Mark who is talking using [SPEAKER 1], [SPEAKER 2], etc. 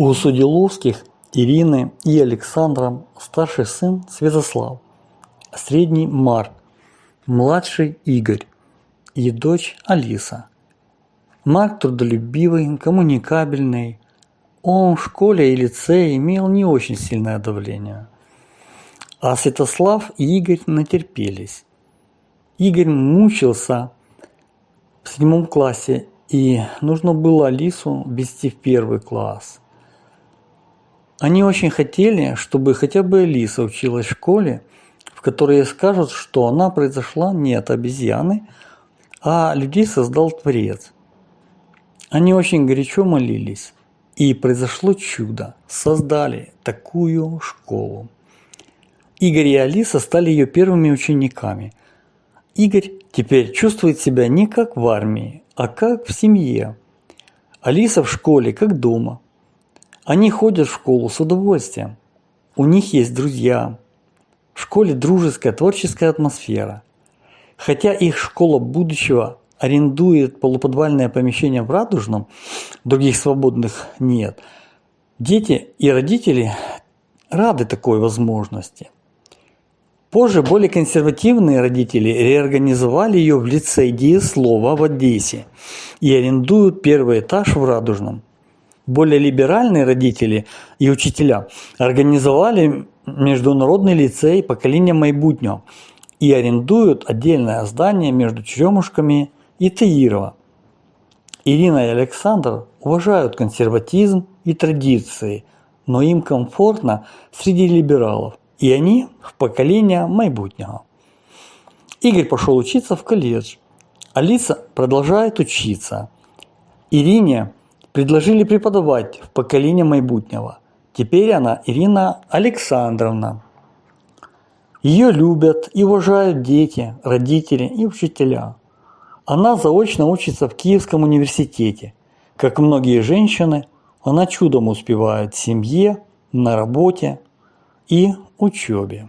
[SPEAKER 1] У Судиловских Ирины и Александра старший сын Святослав, средний Марк, младший Игорь и дочь Алиса. Марк трудолюбивый, коммуникабельный. Он в школе и лицее имел не очень сильное давление. А Святослав и Игорь натерпелись. Игорь мучился в седьмом классе, и нужно было Алису ввести в первый класс. Они очень хотели, чтобы хотя бы Алиса училась в школе, в которой скажут, что она произошла не от обезьяны, а людей создал Творец. Они очень горячо молились, и произошло чудо. Создали такую школу. Игорь и Алиса стали ее первыми учениками. Игорь теперь чувствует себя не как в армии, а как в семье. Алиса в школе, как дома. Они ходят в школу с удовольствием. У них есть друзья. В школе дружеская творческая атмосфера. Хотя их школа будущего арендует полуподвальное помещение в Радужном, других свободных нет. Дети и родители рады такой возможности. Позже более консервативные родители реорганизовали ее в лицей Диеслова в Одессе и арендуют первый этаж в Радужном. Более либеральные родители и учителя организовали международный лицей поколения майбутнего и арендуют отдельное здание между Черемушками и Таирова. Ирина и Александр уважают консерватизм и традиции, но им комфортно среди либералов – и они в поколение майбутнего. Игорь пошел учиться в колледж. Алиса продолжает учиться. Ирине предложили преподавать в поколение майбутнего. Теперь она Ирина Александровна. Ее любят и уважают дети, родители и учителя. Она заочно учится в Киевском университете. Как многие женщины, она чудом успевает в семье, на работе и учебе.